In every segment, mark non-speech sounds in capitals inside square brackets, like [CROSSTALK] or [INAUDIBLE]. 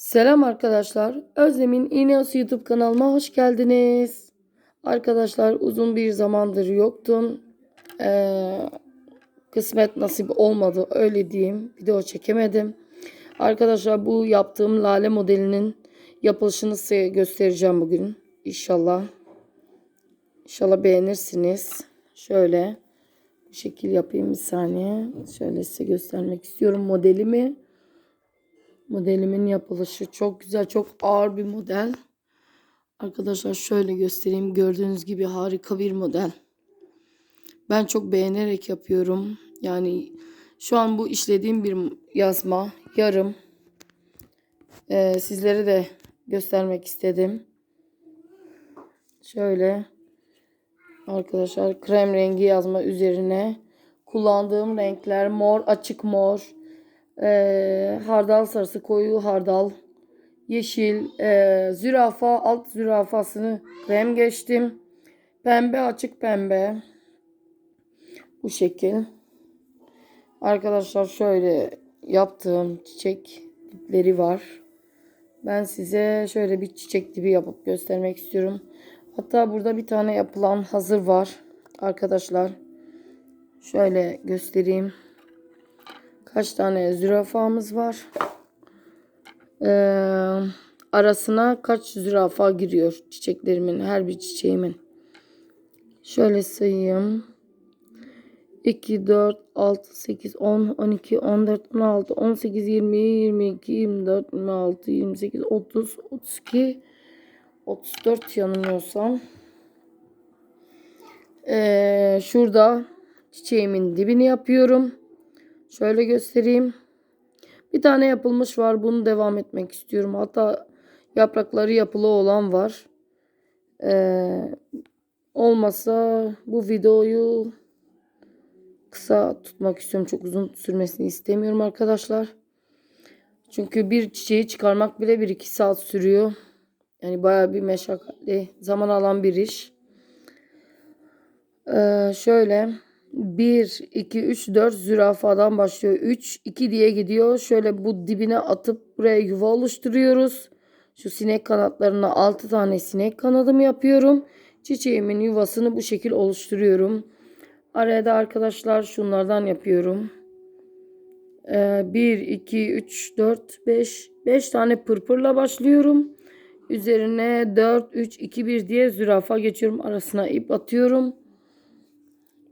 Selam arkadaşlar. Özlem'in İğneosu YouTube kanalıma hoş geldiniz. Arkadaşlar uzun bir zamandır yoktum. Ee, kısmet nasip olmadı öyle diyeyim. Video çekemedim. Arkadaşlar bu yaptığım lale modelinin yapılışını size göstereceğim bugün. İnşallah. İnşallah beğenirsiniz. Şöyle bu şekil yapayım bir saniye. Şöyle size göstermek istiyorum modelimi. Modelimin yapılışı çok güzel, çok ağır bir model. Arkadaşlar şöyle göstereyim. Gördüğünüz gibi harika bir model. Ben çok beğenerek yapıyorum. Yani şu an bu işlediğim bir yazma. Yarım. Ee, sizlere de göstermek istedim. Şöyle. Arkadaşlar krem rengi yazma üzerine kullandığım renkler mor, açık mor, ee, hardal sarısı, koyu hardal, yeşil, ee, zürafa, alt zürafasını krem geçtim. Pembe, açık pembe. Bu şekil. Arkadaşlar şöyle yaptığım çiçek dipleri var. Ben size şöyle bir çiçek dibi yapıp göstermek istiyorum. Hatta burada bir tane yapılan hazır var. Arkadaşlar. Şöyle göstereyim. Kaç tane zürafamız var. Ee, arasına kaç zürafa giriyor çiçeklerimin. Her bir çiçeğimin. Şöyle sayayım. 2, 4, 6, 8, 10, 12, 14, 16, 18, 20, 22, 24, 26, 28, 30, 32, 34 yanılmıyorsam. Ee, şurada çiçeğimin dibini yapıyorum. Şöyle göstereyim. Bir tane yapılmış var. Bunu devam etmek istiyorum. Hatta yaprakları yapılı olan var. Ee, olmasa bu videoyu kısa tutmak istiyorum. Çok uzun sürmesini istemiyorum arkadaşlar. Çünkü bir çiçeği çıkarmak bile 1-2 saat sürüyor. Yani baya bir meşakkatli, zaman alan bir iş. Ee, şöyle 1, 2, 3, 4 zürafadan başlıyor. 3, 2 diye gidiyor. Şöyle bu dibine atıp buraya yuva oluşturuyoruz. Şu sinek kanatlarına 6 tane sinek kanadım yapıyorum. Çiçeğimin yuvasını bu şekil oluşturuyorum. Araya da arkadaşlar şunlardan yapıyorum. 1, 2, 3, 4, 5. 5 tane pırpırla başlıyorum. Üzerine 4, 3, 2, 1 diye zürafa geçiyorum. Arasına ip atıyorum.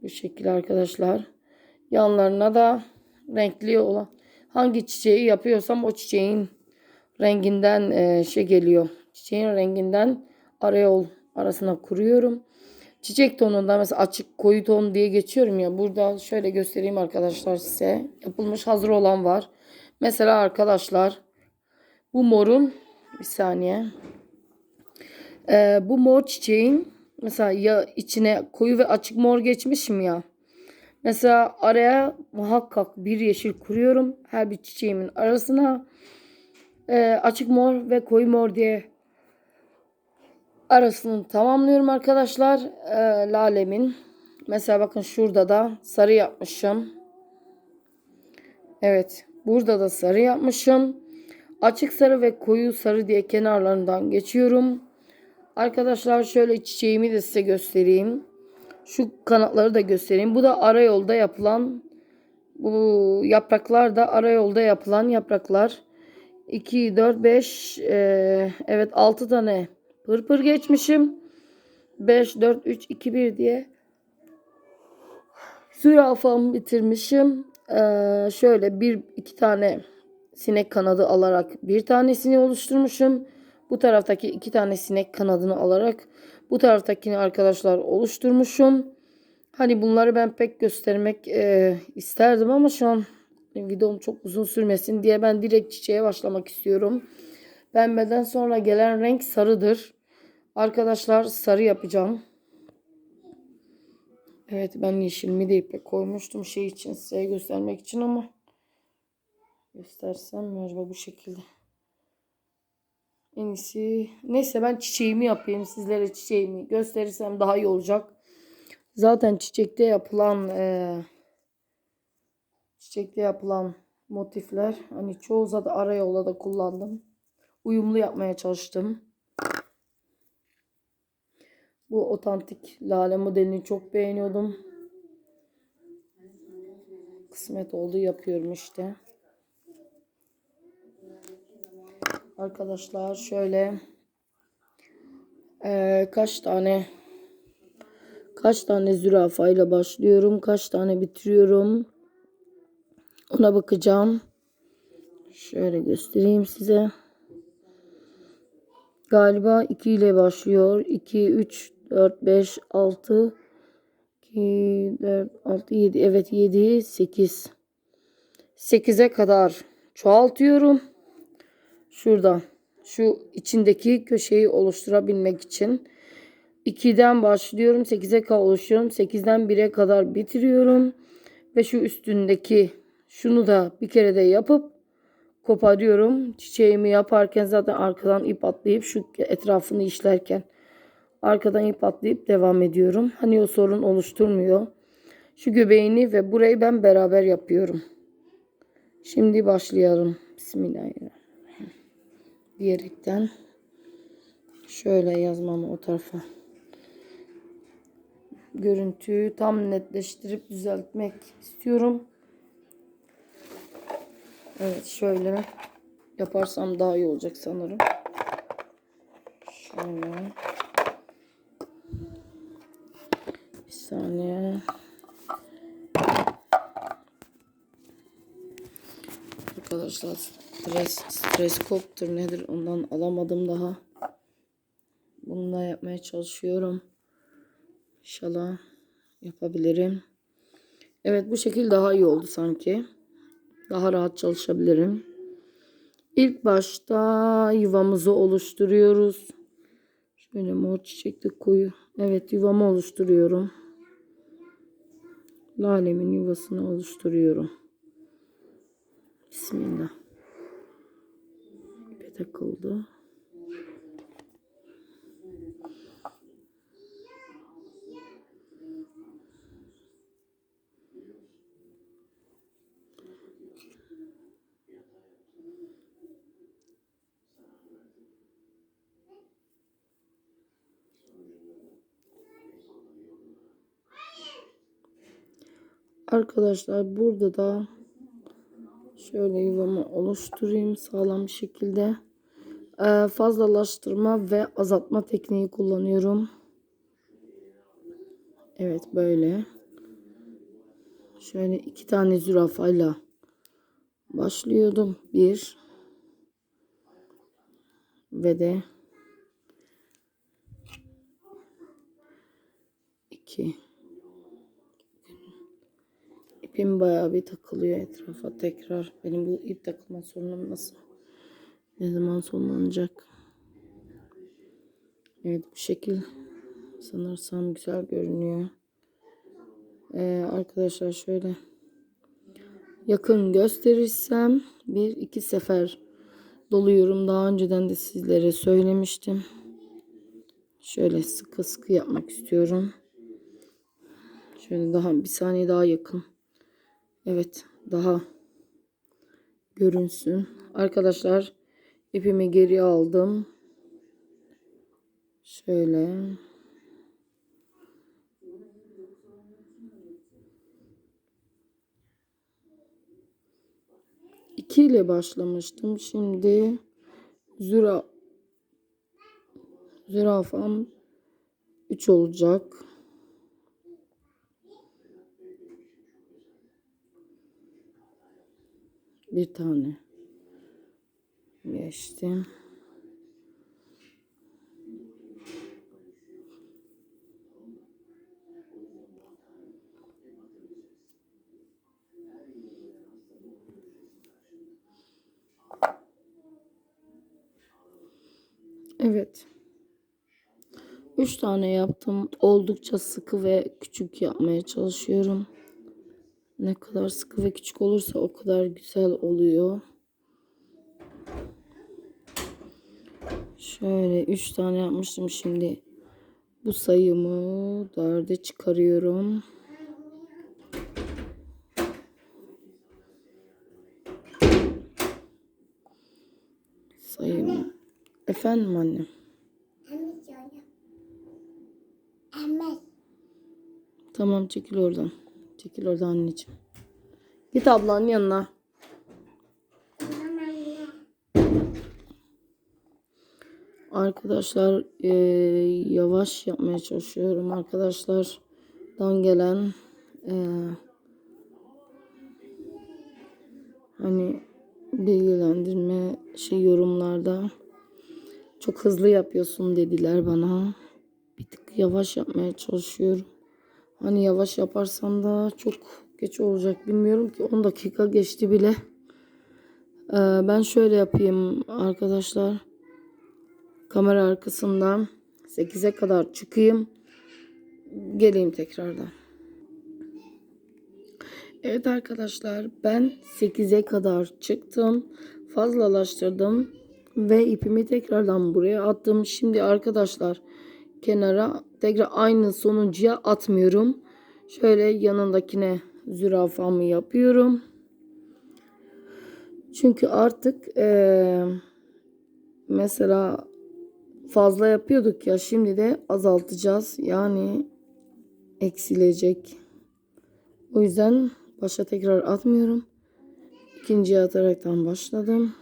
Bu şekilde arkadaşlar. Yanlarına da renkli olan hangi çiçeği yapıyorsam o çiçeğin renginden e, şey geliyor. Çiçeğin renginden arayol arasına kuruyorum. Çiçek tonunda mesela açık koyu ton diye geçiyorum ya. Burada şöyle göstereyim arkadaşlar size. Yapılmış hazır olan var. Mesela arkadaşlar bu morun bir saniye. Ee, bu mor çiçeğin mesela ya içine koyu ve açık mor geçmişim ya. Mesela araya muhakkak bir yeşil kuruyorum. Her bir çiçeğimin arasına e, açık mor ve koyu mor diye arasını tamamlıyorum arkadaşlar. E, lalemin. Mesela bakın şurada da sarı yapmışım. Evet. Burada da sarı yapmışım. Açık sarı ve koyu sarı diye kenarlarından geçiyorum. Arkadaşlar şöyle çiçeğimi de size göstereyim. Şu kanatları da göstereyim. Bu da ara yolda yapılan bu yapraklar da ara yolda yapılan yapraklar. 2, 4, 5 e, evet 6 tane pırpır geçmişim. 5, 4, 3, 2, 1 diye zürafamı bitirmişim. Ee, şöyle bir iki tane sinek kanadı alarak bir tanesini oluşturmuşum. Bu taraftaki iki tane sinek kanadını alarak bu taraftakini arkadaşlar oluşturmuşum. Hani bunları ben pek göstermek e, isterdim ama şu an videom çok uzun sürmesin diye ben direkt çiçeğe başlamak istiyorum. Pembeden sonra gelen renk sarıdır. Arkadaşlar sarı yapacağım. Evet ben yeşilimi de ipe koymuştum şey için size göstermek için ama göstersem mi acaba bu şekilde. En iyisi neyse ben çiçeğimi yapayım sizlere çiçeğimi gösterirsem daha iyi olacak. Zaten çiçekte yapılan e, çiçekte yapılan motifler hani çoğu zaten ara yolda da kullandım. uyumlu yapmaya çalıştım. Bu otantik lale modelini çok beğeniyordum. Kısmet oldu yapıyorum işte. Arkadaşlar şöyle eee, kaç tane kaç tane zürafayla başlıyorum, kaç tane bitiriyorum. Ona bakacağım. Şöyle göstereyim size. Galiba 2 ile başlıyor. 2, 3, 4, 5, 6, 2, 4, 6, 7. Evet 7, 8. 8'e kadar çoğaltıyorum. Şurada. Şu içindeki köşeyi oluşturabilmek için. 2'den başlıyorum. 8'e kadar oluşturuyorum. 8'den 1'e kadar bitiriyorum. Ve şu üstündeki şunu da bir kere de yapıp koparıyorum. Çiçeğimi yaparken zaten arkadan ip atlayıp şu etrafını işlerken arkadan ip atlayıp devam ediyorum. Hani o sorun oluşturmuyor. Şu göbeğini ve burayı ben beraber yapıyorum. Şimdi başlayalım. Bismillahirrahmanirrahim. Diyerekten şöyle yazmamı o tarafa görüntüyü tam netleştirip düzeltmek istiyorum. Evet şöyle yaparsam daha iyi olacak sanırım. Şöyle. Bir saniye. Arkadaşlar stres, stres koptur nedir ondan alamadım daha. Bununla yapmaya çalışıyorum. İnşallah yapabilirim. Evet bu şekil daha iyi oldu sanki. Daha rahat çalışabilirim. İlk başta yuvamızı oluşturuyoruz. Şöyle mor çiçekli koyu. Evet yuvamı oluşturuyorum. Lalemin yuvasını oluşturuyorum. Bismillah. Takıldı. Arkadaşlar burada da şöyle yuvamı oluşturayım sağlam bir şekilde. Ee, fazlalaştırma ve azaltma tekniği kullanıyorum. Evet böyle. Şöyle iki tane zürafayla başlıyordum. Bir ve de iki. İpim bayağı bir takılıyor etrafa tekrar. Benim bu ip takılma sorunum nasıl? Ne zaman sonlanacak? Evet bu şekil sanırsam güzel görünüyor. Ee, arkadaşlar şöyle yakın gösterirsem bir iki sefer doluyorum. Daha önceden de sizlere söylemiştim. Şöyle sıkı sıkı yapmak istiyorum. Şöyle daha bir saniye daha yakın. Evet daha görünsün. Arkadaşlar ipimi geri aldım. Şöyle. İki ile başlamıştım. Şimdi züra zürafam 3 olacak. Bir tane geçtim. Evet. Üç tane yaptım. Oldukça sıkı ve küçük yapmaya çalışıyorum. Ne kadar sıkı ve küçük olursa o kadar güzel oluyor. Şöyle 3 tane yapmıştım şimdi. Bu sayımı dörde çıkarıyorum. sayayım. Efendim. Emmet. Tamam çekil oradan. Çekil oradan anneciğim. Git ablanın yanına. Tamam anne. Arkadaşlar eee, yavaş yapmaya çalışıyorum. Arkadaşlardan gelen eee, hani bilgilendirme şey yorumlarda çok hızlı yapıyorsun dediler bana. Bir tık yavaş yapmaya çalışıyorum. Hani yavaş yaparsam da çok geç olacak bilmiyorum ki 10 dakika geçti bile. Eee, ben şöyle yapayım arkadaşlar kamera arkasından 8'e kadar çıkayım. Geleyim tekrardan. Evet arkadaşlar ben 8'e kadar çıktım. Fazlalaştırdım ve ipimi tekrardan buraya attım. Şimdi arkadaşlar kenara tekrar aynı sonuncuya atmıyorum. Şöyle yanındakine zürafamı yapıyorum. Çünkü artık eee, mesela fazla yapıyorduk ya şimdi de azaltacağız. Yani eksilecek. O yüzden başa tekrar atmıyorum. İkinciye ataraktan başladım.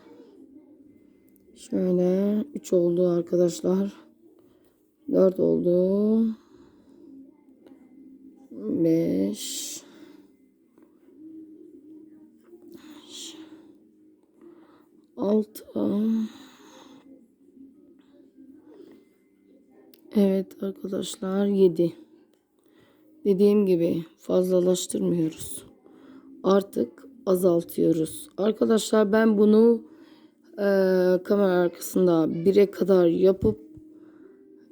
Şöyle 3 oldu arkadaşlar. 4 oldu. 5 6 arkadaşlar 7. Dediğim gibi fazlalaştırmıyoruz. Artık azaltıyoruz. Arkadaşlar ben bunu eee, kamera arkasında 1'e kadar yapıp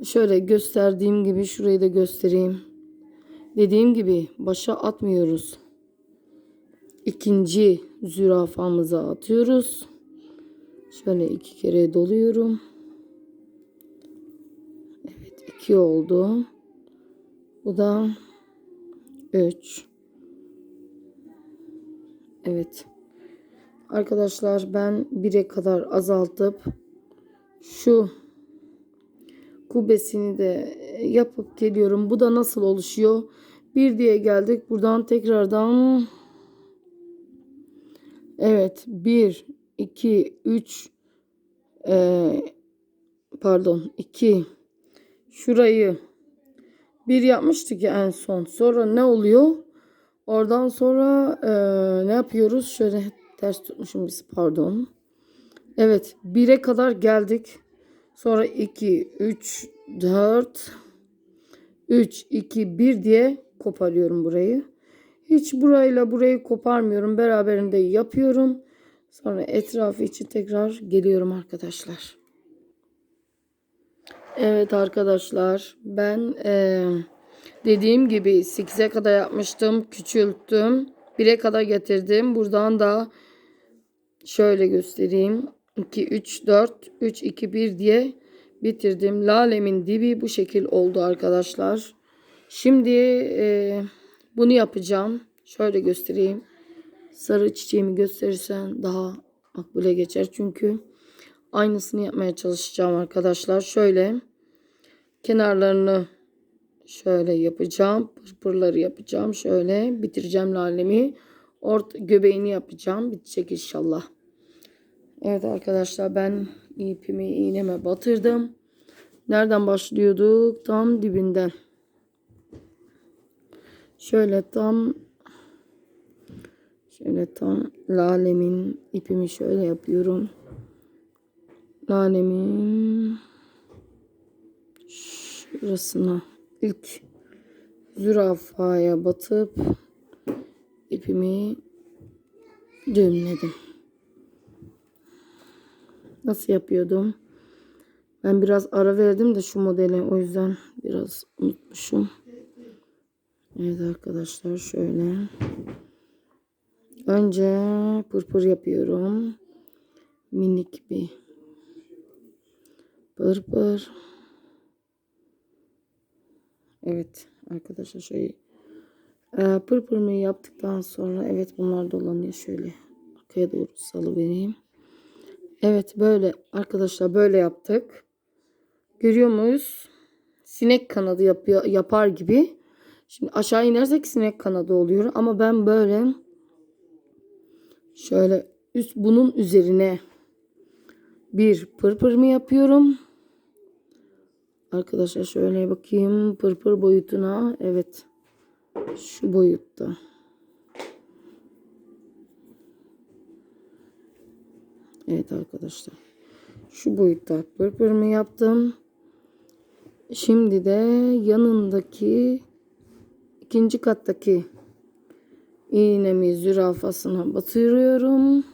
şöyle gösterdiğim gibi şurayı da göstereyim. Dediğim gibi başa atmıyoruz. İkinci zürafamıza atıyoruz. Şöyle iki kere doluyorum. 2 oldu. Bu da 3. Evet. Arkadaşlar ben 1'e kadar azaltıp şu kubbesini de yapıp geliyorum. Bu da nasıl oluşuyor? 1 diye geldik. Buradan tekrardan Evet. 1 2 3 pardon 2 şurayı bir yapmıştık ya en son. Sonra ne oluyor? Oradan sonra eee, ne yapıyoruz? Şöyle ters tutmuşum biz pardon. Evet 1'e kadar geldik. Sonra 2, 3, 4, 3, 2, 1 diye koparıyorum burayı. Hiç burayla burayı koparmıyorum. Beraberinde yapıyorum. Sonra etrafı için tekrar geliyorum arkadaşlar. Evet arkadaşlar ben eee, dediğim gibi 8'e kadar yapmıştım küçülttüm 1'e kadar getirdim. Buradan da şöyle göstereyim. 2 3 4 3 2 1 diye bitirdim. Lalemin dibi bu şekil oldu arkadaşlar. Şimdi eee, bunu yapacağım. Şöyle göstereyim. Sarı çiçeğimi gösterirsen daha makbule geçer çünkü aynısını yapmaya çalışacağım arkadaşlar. Şöyle kenarlarını şöyle yapacağım. Pırpırları yapacağım. Şöyle bitireceğim lalemi. Ort göbeğini yapacağım. Bitecek inşallah. Evet arkadaşlar ben ipimi iğneme batırdım. Nereden başlıyorduk? Tam dibinden. Şöyle tam şöyle tam lalemin ipimi şöyle yapıyorum. Lalemin şurasına ilk zürafaya batıp ipimi düğümledim. Nasıl yapıyordum? Ben biraz ara verdim de şu modele o yüzden biraz unutmuşum. Evet arkadaşlar şöyle. Önce pırpır yapıyorum. Minik bir pırpır. Evet arkadaşlar şöyle e, pırpırımı yaptıktan sonra evet bunlar dolanıyor şöyle arkaya doğru salı vereyim. Evet böyle arkadaşlar böyle yaptık. Görüyor muyuz? Sinek kanadı yapıyor, yapar gibi. Şimdi aşağı inersek sinek kanadı oluyor. Ama ben böyle şöyle üst bunun üzerine bir pırpır mı yapıyorum? Arkadaşlar şöyle bakayım pırpır boyutuna. Evet. Şu boyutta. Evet arkadaşlar. Şu boyutta pırpırımı yaptım. Şimdi de yanındaki ikinci kattaki iğnemi zürafasına batırıyorum.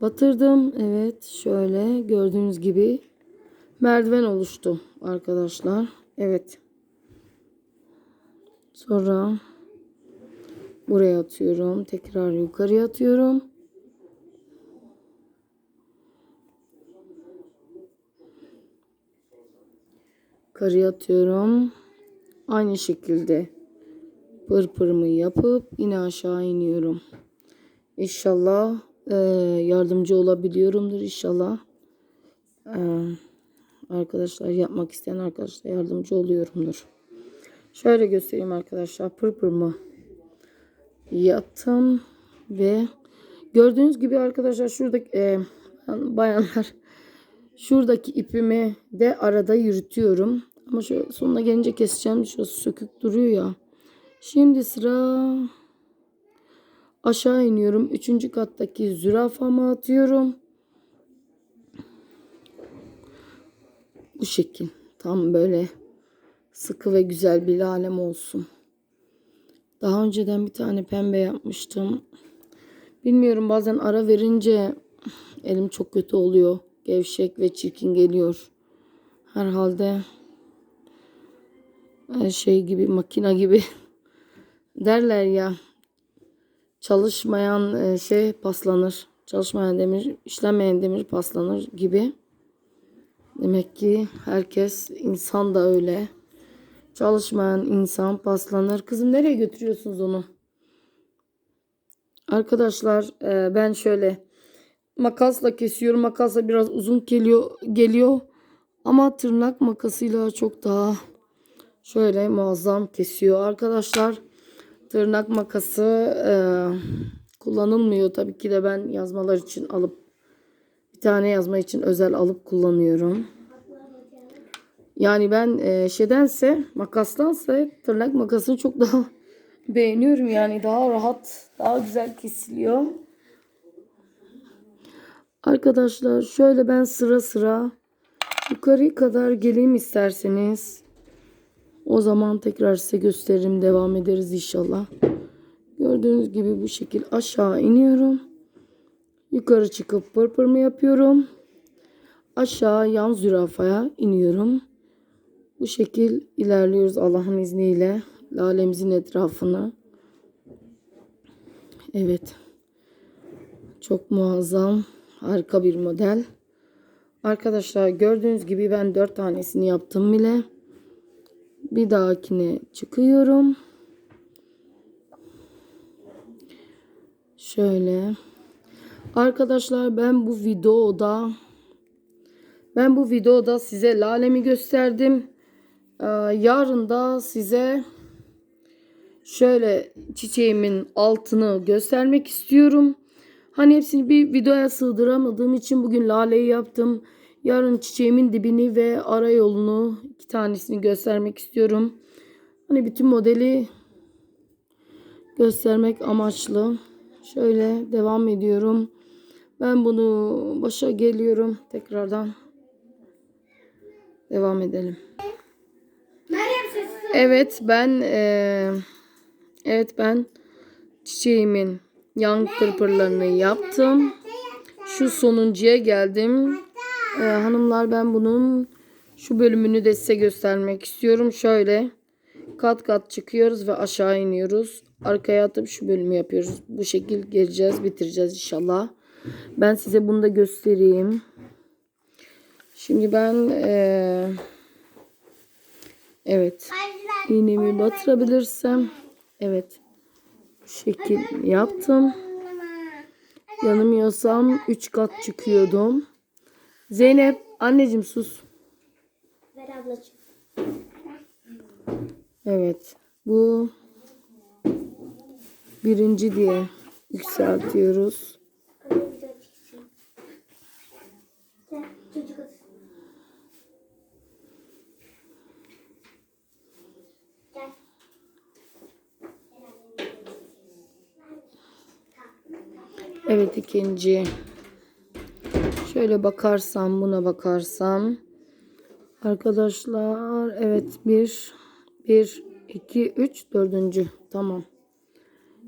Batırdım. Evet şöyle gördüğünüz gibi merdiven oluştu arkadaşlar. Evet. Sonra buraya atıyorum. Tekrar yukarıya atıyorum. Yukarıya atıyorum. Aynı şekilde pırpırımı yapıp yine aşağı iniyorum. İnşallah eee, yardımcı olabiliyorumdur inşallah. Eee, arkadaşlar yapmak isteyen arkadaşlar yardımcı oluyorumdur. Şöyle göstereyim arkadaşlar pırpırımı yaptım ve gördüğünüz gibi arkadaşlar şuradaki eee, bayanlar şuradaki ipimi de arada yürütüyorum. Ama şu sonuna gelince keseceğim. Şurası sökük duruyor ya. Şimdi sıra aşağı iniyorum. Üçüncü kattaki zürafamı atıyorum. Bu şekil. Tam böyle sıkı ve güzel bir lalem olsun. Daha önceden bir tane pembe yapmıştım. Bilmiyorum bazen ara verince elim çok kötü oluyor. Gevşek ve çirkin geliyor. Herhalde e, şey gibi makina gibi [LAUGHS] derler ya çalışmayan e, şey paslanır. Çalışmayan demir, işlemeyen demir paslanır gibi. Demek ki herkes insan da öyle. Çalışmayan insan paslanır. Kızım nereye götürüyorsunuz onu? Arkadaşlar e, ben şöyle makasla kesiyorum. Makasla biraz uzun geliyor geliyor. Ama tırnak makasıyla çok daha şöyle muazzam kesiyor arkadaşlar. Tırnak makası e, kullanılmıyor. Tabii ki de ben yazmalar için alıp bir tane yazma için özel alıp kullanıyorum. Yani ben e, şeydense makastansa tırnak makasını çok daha [LAUGHS] beğeniyorum. Yani daha rahat, daha güzel kesiliyor. Arkadaşlar şöyle ben sıra sıra yukarı kadar geleyim isterseniz. O zaman tekrar size gösteririm. Devam ederiz inşallah. Gördüğünüz gibi bu şekil aşağı iniyorum. Yukarı çıkıp pırpırımı yapıyorum. Aşağı yan zürafaya iniyorum. Bu şekil ilerliyoruz Allah'ın izniyle. Lalemizin etrafını. Evet. Çok muazzam. Harika bir model. Arkadaşlar gördüğünüz gibi ben 4 tanesini yaptım bile. Bir dahakine çıkıyorum. Şöyle. Arkadaşlar ben bu videoda ben bu videoda size lalemi gösterdim. Ee, yarın da size şöyle çiçeğimin altını göstermek istiyorum. Hani hepsini bir videoya sığdıramadığım için bugün laleyi yaptım. Yarın çiçeğimin dibini ve ara yolunu iki tanesini göstermek istiyorum. Hani bütün modeli göstermek amaçlı. Şöyle devam ediyorum. Ben bunu başa geliyorum tekrardan. Devam edelim. Evet ben eee, evet ben çiçeğimin yan pırpırlarını yaptım. Şu sonuncuya geldim. Eee, hanımlar ben bunun şu bölümünü de size göstermek istiyorum. Şöyle kat kat çıkıyoruz ve aşağı iniyoruz. Arkaya atıp şu bölümü yapıyoruz. Bu şekil geleceğiz, bitireceğiz inşallah. Ben size bunu da göstereyim. Şimdi ben eee, evet iğnemi batırabilirsem evet şekil yaptım. yanılmıyorsam 3 kat çıkıyordum. Zeynep anneciğim sus. Ver ablacığım. Evet. Bu birinci diye yükseltiyoruz. Evet ikinci. Şöyle bakarsam buna bakarsam. Arkadaşlar evet bir bir iki üç dördüncü. Tamam.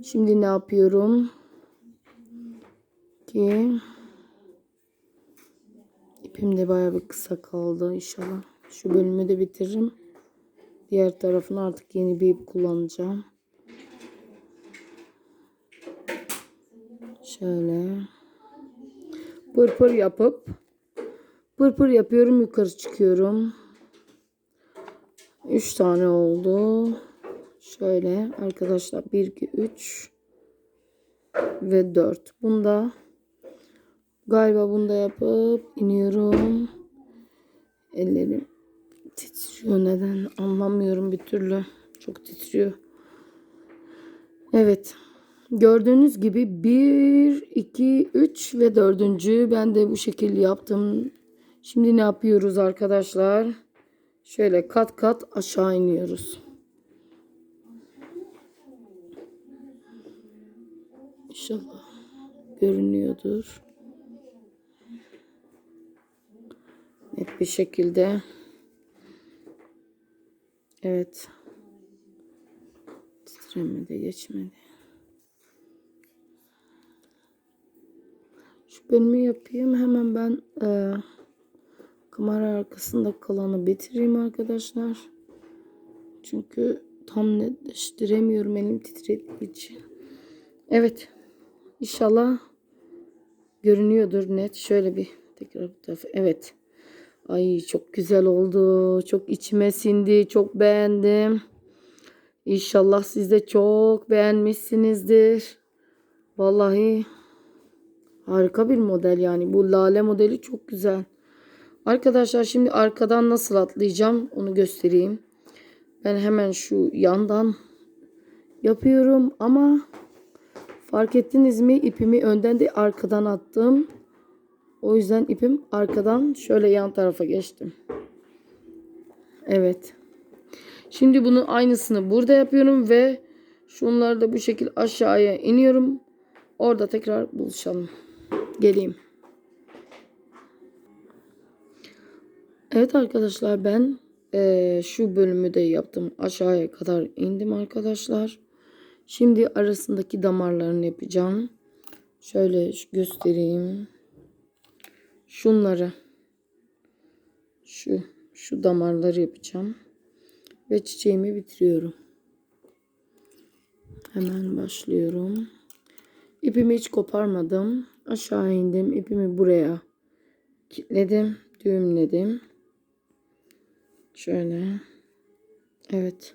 Şimdi ne yapıyorum? Ki ipim de bayağı bir kısa kaldı inşallah. Şu bölümü de bitiririm. Diğer tarafını artık yeni bir ip kullanacağım. Şöyle pırpır yapıp pırpır yapıyorum yukarı çıkıyorum. 3 tane oldu. Şöyle arkadaşlar 1 2 3 ve 4. Bunda galiba bunda yapıp iniyorum. Ellerim titriyor neden anlamıyorum bir türlü. Çok titriyor. Evet. Gördüğünüz gibi 1, 2, 3 ve 4. Ben de bu şekilde yaptım. Şimdi ne yapıyoruz arkadaşlar? Şöyle kat kat aşağı iniyoruz. İnşallah görünüyordur. Net bir şekilde. Evet. Titremede geçmedi. Bölümü yapayım. Hemen ben e, kamera arkasında kalanı bitireyim arkadaşlar. Çünkü tam netleştiremiyorum elim titrediği için. Evet. İnşallah görünüyordur net. Şöyle bir tekrar bu tarafa. Evet. Ay çok güzel oldu. Çok içime sindi. Çok beğendim. İnşallah siz de çok beğenmişsinizdir. Vallahi Harika bir model yani. Bu lale modeli çok güzel. Arkadaşlar şimdi arkadan nasıl atlayacağım onu göstereyim. Ben hemen şu yandan yapıyorum ama fark ettiniz mi ipimi önden de arkadan attım. O yüzden ipim arkadan şöyle yan tarafa geçtim. Evet. Şimdi bunu aynısını burada yapıyorum ve şunları da bu şekilde aşağıya iniyorum. Orada tekrar buluşalım. Geleyim. Evet arkadaşlar ben eee, şu bölümü de yaptım. Aşağıya kadar indim arkadaşlar. Şimdi arasındaki damarlarını yapacağım. Şöyle göstereyim. Şunları. Şu. Şu damarları yapacağım. Ve çiçeğimi bitiriyorum. Hemen başlıyorum. İpimi hiç koparmadım. Aşağı indim. İpimi buraya kilitledim. Düğümledim. Şöyle. Evet.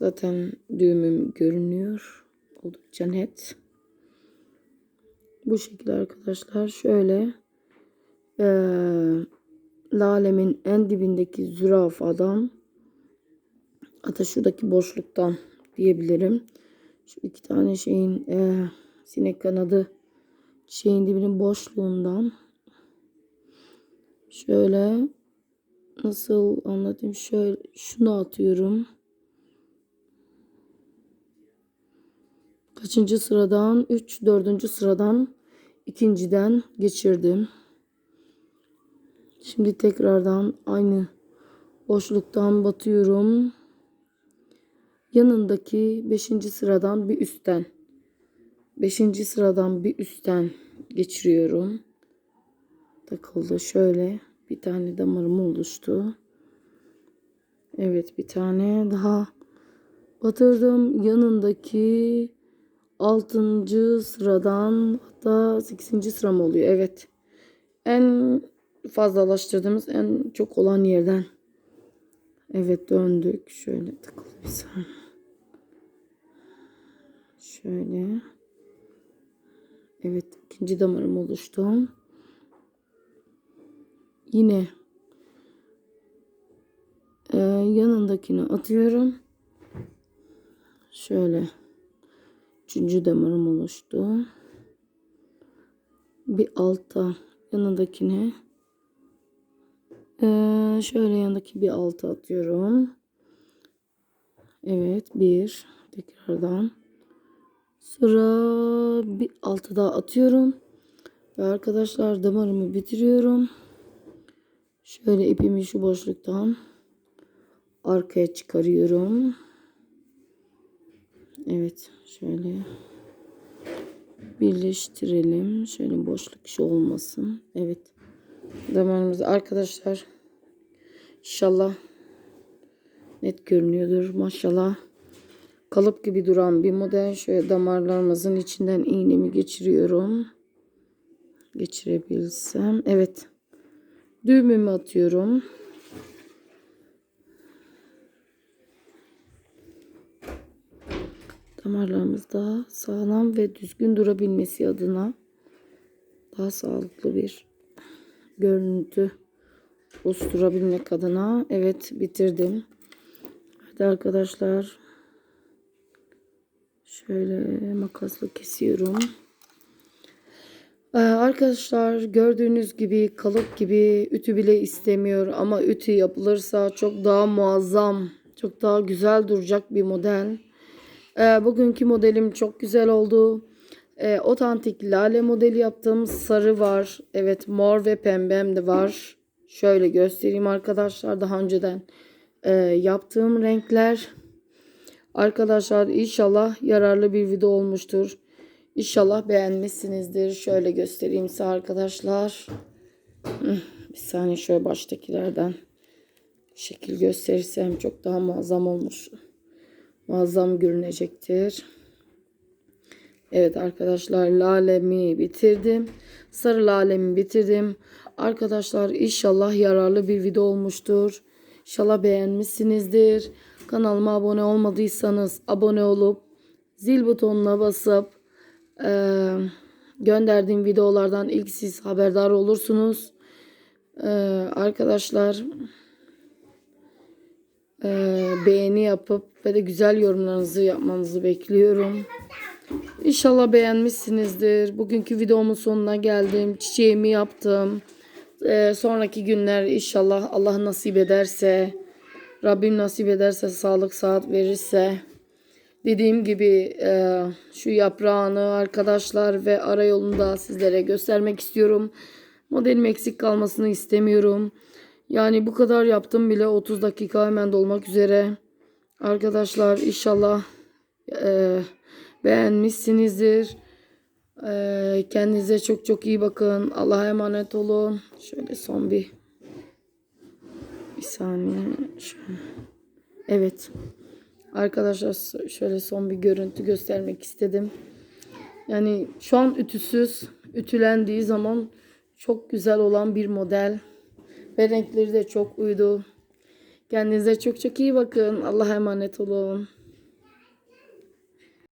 Zaten düğümüm görünüyor. Oldukça net. Bu şekilde arkadaşlar. Şöyle. eee, lalemin en dibindeki zürafadan hatta şuradaki boşluktan diyebilirim. Şu iki tane şeyin eee, sinek kanadı şeyin dibinin boşluğundan şöyle nasıl anlatayım şöyle şunu atıyorum. Kaçıncı sıradan? 3 dördüncü sıradan ikinciden geçirdim. Şimdi tekrardan aynı boşluktan batıyorum. Yanındaki 5. sıradan bir üstten 5. sıradan bir üstten geçiriyorum. Takıldı şöyle bir tane damarım oluştu. Evet bir tane daha batırdım. Yanındaki 6. sıradan hatta 8. sıram oluyor. Evet. En fazlalaştırdığımız en çok olan yerden. Evet döndük. Şöyle takıldı bir saniye. Şöyle. Evet ikinci damarım oluştu. Yine e, yanındakini atıyorum. Şöyle üçüncü damarım oluştu. Bir alta yanındakini e, şöyle yanındaki bir alta atıyorum. Evet bir tekrardan sonra bir altı daha atıyorum. Ve arkadaşlar damarımı bitiriyorum. Şöyle ipimi şu boşluktan arkaya çıkarıyorum. Evet şöyle birleştirelim. Şöyle boşluk şu olmasın. Evet damarımız arkadaşlar inşallah net görünüyordur. Maşallah. Kalıp gibi duran bir model. Şöyle damarlarımızın içinden iğnemi geçiriyorum. Geçirebilsem. Evet. Düğümümü atıyorum. Damarlarımız daha sağlam ve düzgün durabilmesi adına daha sağlıklı bir görüntü oluşturabilmek adına evet bitirdim. Hadi arkadaşlar şöyle makasla kesiyorum. Ee, arkadaşlar gördüğünüz gibi kalıp gibi ütü bile istemiyor ama ütü yapılırsa çok daha muazzam, çok daha güzel duracak bir model. Ee, bugünkü modelim çok güzel oldu. Ee, otantik lale modeli yaptım. Sarı var. Evet mor ve pembem de var. Şöyle göstereyim arkadaşlar daha önceden e, yaptığım renkler. Arkadaşlar inşallah yararlı bir video olmuştur. İnşallah beğenmişsinizdir. Şöyle göstereyim size arkadaşlar. Bir saniye şöyle baştakilerden şekil gösterirsem çok daha muazzam olmuş. Muazzam görünecektir. Evet arkadaşlar lalemi bitirdim. Sarı lalemi bitirdim. Arkadaşlar inşallah yararlı bir video olmuştur. İnşallah beğenmişsinizdir. Kanalıma abone olmadıysanız abone olup zil butonuna basıp eee, gönderdiğim videolardan ilk siz haberdar olursunuz. Eee, arkadaşlar eee, beğeni yapıp ve de güzel yorumlarınızı yapmanızı bekliyorum. İnşallah beğenmişsinizdir. Bugünkü videomun sonuna geldim. Çiçeğimi yaptım. Ee, sonraki günler inşallah Allah nasip ederse, Rabbim nasip ederse, sağlık saat verirse. Dediğim gibi e, şu yaprağını arkadaşlar ve ara yolunda sizlere göstermek istiyorum. Modelim eksik kalmasını istemiyorum. Yani bu kadar yaptım bile 30 dakika hemen dolmak üzere. Arkadaşlar inşallah e, beğenmişsinizdir. Ee, kendinize çok çok iyi bakın. Allah'a emanet olun. Şöyle son bir bir saniye. Evet. Arkadaşlar şöyle son bir görüntü göstermek istedim. Yani şu an ütüsüz, ütülendiği zaman çok güzel olan bir model. Ve renkleri de çok uydu. Kendinize çok çok iyi bakın. Allah'a emanet olun.